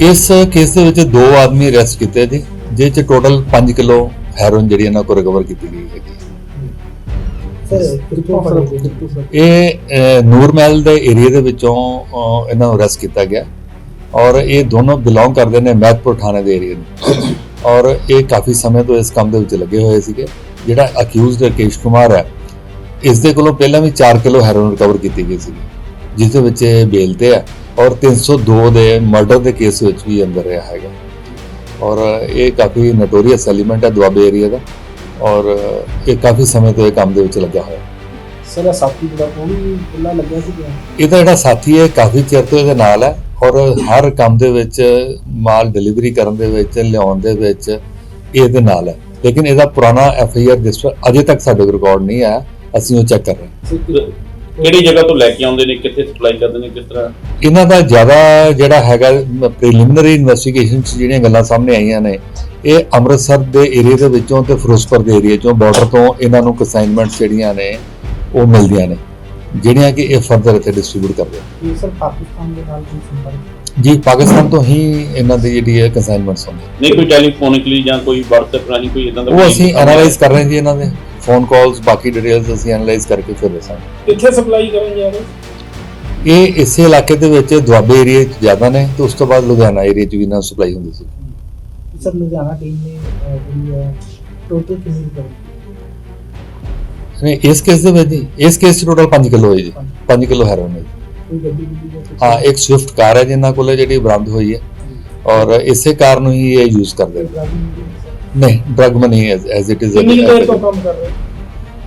ਇਸ ਕੇਸ ਦੇ ਵਿੱਚ ਦੋ ਆਦਮੀ ਅਰੈਸਟ ਕੀਤੇ ਜੀ ਜਿਹ ਚ ਟੋਟਲ 5 ਕਿਲੋ ਹੈਰੋਇਨ ਜਿਹੜੀ ਇਹਨਾਂ ਕੋਲ ਰਿਕਵਰ ਕੀਤੀ ਗਈ ਸਰ ਇਹ ਨੂਰਮਹਿਲ ਦੇ ਏਰੀਆ ਦੇ ਵਿੱਚੋਂ ਇਹਨਾਂ ਨੂੰ ਅਰੈਸਟ ਕੀਤਾ ਗਿਆ। ਔਰ ਇਹ ਦੋਨੋਂ ਬਿਲੋਂਗ ਕਰਦੇ ਨੇ ਮਹਿਤਪੁਰ ਥਾਣੇ ਦੇ ਏਰੀਆ ਨੂੰ। ਔਰ ਇਹ ਕਾਫੀ ਸਮੇਂ ਤੋਂ ਇਸ ਕੰਮ ਦੇ ਵਿੱਚ ਲੱਗੇ ਹੋਏ ਸੀਗੇ। ਜਿਹੜਾ ਅਕਿਊਜ਼ਡ ਰਕੇਸ਼ ਕੁਮਾਰ ਹੈ ਇਸ ਦੇ ਕੋਲੋਂ ਪਹਿਲਾਂ ਵੀ 4 ਕਿਲੋ ਹੈਰੋਇਨ ਰਿਕਵਰ ਕੀਤੀ ਗਈ ਸੀ ਜਿਸ ਦੇ ਵਿੱਚ ਇਹ ਬੇਲ ਤੇ ਹੈ। ਔਰ 302 ਦੇ ਮਰਡਰ ਦੇ ਕੇਸ ਵਿੱਚ ਵੀ ਅੰਦਰ ਰਿਹਾ ਹੈਗਾ। ਔਰ ਇਹ ਕਾਫੀ ਨੋਟੋਰੀਅਸ ਐਲੀਮੈਂਟ ਹੈ ਦੁਆਬੇ ਏਰੀਆ ਦਾ। ਔਰ ਇਹ ਕਾਫੀ ਸਮੇਂ ਤੋਂ ਇਹ ਕੰਮ ਦੇ ਵਿੱਚ ਲੱਗਾ ਹੋਇਆ। ਸਰ ਸਾਥੀ ਜਿਹੜਾ ਉਹ ਵੀ ਪਹਿਲਾਂ ਲੱਗਿਆ ਸੀ ਇਹਦਾ ਜਿਹੜਾ ਸਾਥੀ ਹੈ ਕਾਫੀ ਚਿਰ ਤੋਂ ਇਹਦੇ ਨਾਲ ਹੈ। ਔਰ ਹਰ ਕੰਮ ਦੇ ਵਿੱਚ ਮਾਲ ਡਿਲੀਵਰੀ ਕਰਨ ਦੇ ਵਿੱਚ ਲਿਆਉਣ ਦੇ ਵਿੱਚ ਇਹ ਇਹਦੇ ਨਾਲ ਹੈ। ਲੇਕਿਨ ਇਹਦਾ ਪੁਰਾਣਾ ਐਫ ਆਈ ਆਰ ਰਜਿਸਟਰ ਅਜੇ ਤੱਕ ਸਾਡੇ ਕੋਲ ਰਿਕਾਰਡ ਨਹੀਂ ਆਇਆ। ਅਸੀਂ ਉਹ ਚੈੱਕ ਕਰ ਰਹੇ ਹਾਂ। ਕਿਹੜੀ ਜਗ੍ਹਾ ਤੋਂ ਲੈ ਕੇ ਆਉਂਦੇ ਨੇ ਕਿੱਥੇ ਸਪਲਾਈ ਕਰਦੇ ਨੇ ਕਿਸ ਤਰ੍ਹਾਂ? ਇਹਨਾਂ ਦਾ ਜ਼ਿਆਦਾ ਜਿਹੜਾ ਹੈਗਾ ਪ੍ਰੀਲਿਮਿਨਰੀ ਇਨਵੈਸਟੀਗੇਸ਼ਨ ਚ ਜਿਹੜੀਆਂ ਗੱਲਾਂ ਸਾਹਮਣੇ ਆਈਆਂ ਨੇ ਇਹ ਅੰਮ੍ਰਿਤਸਰ ਦੇ ਏਰੀਆ ਦੇ ਵਿੱਚੋਂ ਤੇ ਫਿਰੋਜ਼ਪੁਰ ਦੇ ਏਰੀਆ ਚੋਂ ਬਾਰਡਰ ਤੋਂ ਇਹਨਾਂ ਨੂੰ ਕਨਸਾਈਨਮੈਂਟਸ ਜਿਹੜੀਆਂ ਨੇ ਉਹ ਮਿਲਦੀਆਂ ਨੇ ਜਿਹੜੀਆਂ ਕਿ ਇਹ ਫਰਦਰ ਇੱਥੇ ਡਿਸਟ੍ਰੀਬਿਊਟ ਕਰਦੇ ਆ। ਇਹ ਸਰ ਪਾਕਿਸਤਾਨ ਦੇ ਨਾਲ ਵੀ ਸੰਪਰਕ ਜੀ ਪਾਕਿਸਤਾਨ ਤੋਂ ਹੀ ਇਹਨਾਂ ਦੀ ਜਿਹੜੀ ਹੈ ਕਨਸਾਈਨਮੈਂਟਸ ਹੁੰਦੀ ਨਹੀਂ ਕੋਈ ਟੈਲੀਫੋਨਿਕਲੀ ਜਾਂ ਕੋਈ WhatsApp ਰਾਹੀਂ ਕੋਈ ਇਦਾਂ ਦਾ ਉਹ ਅਸੀਂ ਐਨਾਲਾਈਜ਼ ਕਰ ਰਹੇ ਹਾਂ ਜੀ ਇਹਨਾਂ ਦੇ। ਫੋਨ ਕਾਲਸ ਬਾਕੀ ਡਿਟੇਲਸ ਅਸੀਂ ਐਨਾਲਾਈਜ਼ ਕਰਕੇ ਫਿਰ ਦੱਸਾਂਗੇ। ਕਿੱਥੇ ਸਪਲਾਈ ਕਰਨ ਜਾ ਰਹੇ ਇਹ ਇਸੇ ਇਲਾਕੇ ਦੇ ਵਿੱਚ ਦੁਆਬੇ ਏਰੀਆ 'ਚ ਜ਼ਿਆਦਾ ਨੇ ਤੇ ਉਸ ਤੋਂ ਬਾਅਦ ਲੁਧਿਆਣਾ ਏਰੀਆ 'ਚ ਵੀ ਇਹਨਾਂ ਸਪਲਾਈ ਹੁੰਦੀ ਸੀ। ਸਰ ਲੁਧਿਆਣਾ ਟੀਮ ਨੇ ਅਹ, ਜਿਹੜੀ ਹੈ ਟੋਟਲ ਕਿੰਨੀ ਰਿਕਵਰ ਨਹੀਂ ਇਸ ਕੇਸ ਦੇ ਵਿੱਚ ਜੀ ਇਸ ਕੇਸ 'ਚ ਟੋਟਲ 5 ਕਿਲੋ ਹੈ ਜੀ। 5 ਕਿਲੋ। ਹੈਰੋਇਨ ਹੈ ਜੀ। ਕੋਈ ਗੱਡੀ ਗੁੱਡੀ ਜਾਂ ਕੁਛ? ਹਾਂ ਇੱਕ ਸਵਿਫਟ ਕਾਰ ਹੈ ਜਿਨ੍ਹਾਂ ਕੋਲੇ ਜਿਹੜੀ ਬਰਾਮਦ ਹੋਈ ਹੈ। ਔਰ ਇਸੇ ਕਾਰ ਨੂੰ ਹੀ ਇਹ ਯੂਜ਼ ਕਰਦੇ ਨੇ। ਡਰੱਗ ਨਹੀਂ ਸਰ ਨਹੀਂ drug money as it is ਕਿੰਨੀ ਕੁ ਦੇਰ ਤੋਂ ਕੰਮ ਕਰ ਰਹੇ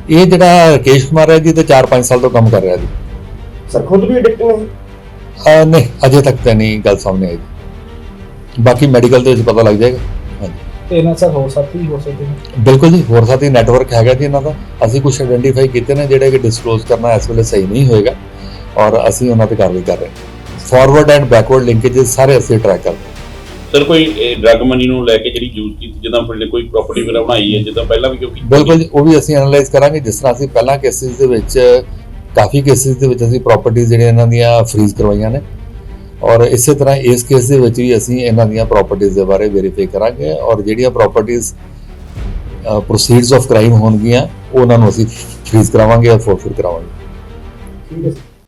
ਇਹ ਜਿਹੜਾ ਰਕੇਸ਼ ਕੁਮਾਰ ਹੈ ਜੀ ਤੇ 4-5 ਸਾਲ ਤੋਂ ਕੰਮ ਕਰ ਰਿਹਾ ਜੀ। ਸਰ ਖੁਦ ਵੀ ਐਡਿਕਟਿਵ ਹੈ? ਅਹ ਨਹੀਂ ਅਜੇ ਤੱਕ ਤਾਂ ਨਹੀਂ ਗੱਲ ਸਾਹਮਣੇ ਆਈ। ਜੀ ਬਾਕੀ ਮੈਡੀਕਲ ਦੇ ਵਿੱਚ ਪਤਾ ਲੱਗ ਜਾਏਗਾ। ਹਾਂਜੀ। ਤੇ ਇਹਨਾਂ ਸਰ ਹੋ ਸਾਥੀ ਹੋ ਸਕਦੇ ਨੇ? ਬਿਲਕੁਲ ਜੀ ਹੋਰ ਸਾਥੀ ਨੈਟਵਰਕ ਹੈਗਾ ਜੀ ਇਹਨਾਂ ਦਾ। ਅਸੀਂ ਕੁਝ ਆਇਡੈਂਟੀਫਾਈ ਕੀਤੇ ਨੇ ਜਿਹੜੇ ਕਿ ਡਿਸਕਲੋਜ਼ ਕਰਨਾ ਇਸ ਵੇਲੇ ਸਹੀ ਨਹੀਂ ਹੋਏਗਾ। ਔਰ ਅਸੀਂ ਉਹਨਾਂ ਤੇ ਕਾਰਵਾਈ ਕਰ ਰਹੇ ਹਾਂ। ਫਾਰਵਰਡ ਐਂਡ ਬੈਕਵਰਡ ਲਿੰਕੇजेस ਸਾਰੇ ਅਸੀਂ ਟਰੈਕ ਕਰ ਰਹੇ ਹਾਂ। ਸਰ ਕੋਈ ਡਰਗ ਮਨੀ ਨੂੰ ਲੈ ਕੇ ਜਿਹੜੀ ਯੂਜ਼ ਕੀਤੀ ਜਿੱਦਾਂ ਫਿਰ ਕੋਈ ਪ੍ਰਾਪਰਟੀ ਵਗੈਰਾ ਬਣਾਈ ਹੈ ਜਿੱਦਾਂ ਪਹਿਲਾਂ ਵੀ ਕਿਉਂਕਿ ਬਿਲਕੁਲ ਜੀ ਉਹ ਵੀ ਅਸੀਂ ਐਨਾਲਾਈਜ਼ ਕਰਾਂਗੇ। ਜਿਸ ਤਰ੍ਹਾਂ ਅਸੀਂ ਪਹਿਲਾਂ ਕੇਸਿਸ ਦੇ ਵਿੱਚ ਕਾਫੀ ਕੇਸਿਸ ਦੇ ਵਿੱਚ ਅਸੀਂ ਪ੍ਰਾਪਰਟੀਆਂ ਜਿਹੜੀਆਂ ਇਹਨਾਂ ਦੀਆਂ ਫ੍ਰੀਜ਼ ਕਰਵਾਈਆਂ ਨੇ। ਔਰ ਇਸੇ ਤਰ੍ਹਾਂ ਇਸ ਕੇਸ ਦੇ ਵਿੱਚ ਵੀ ਅਸੀਂ ਇਹਨਾਂ ਦੀਆਂ ਪ੍ਰਾਪਰਟੀਆਂ ਦੇ ਬਾਰੇ ਵੈਰੀਫਾਈ ਕਰਾਂਗੇ ਔਰ ਜਿਹੜੀਆਂ ਪ੍ਰਾਪਰਟੀਆਂ ਪ੍ਰੋਸੀਡਸ ਆਫ ਕ੍ਰਾਈਮ ਹੋਣਗੀਆਂ ਉਹਨਾਂ ਨੂੰ ਅਸੀਂ ਫ੍ਰੀਜ਼ ਕਰਾਵਾਂਗੇ ਔਰ ਫੋਰਫਿਟ ਕਰਾਵਾਂਗੇ। ਠੀਕ ਹੈ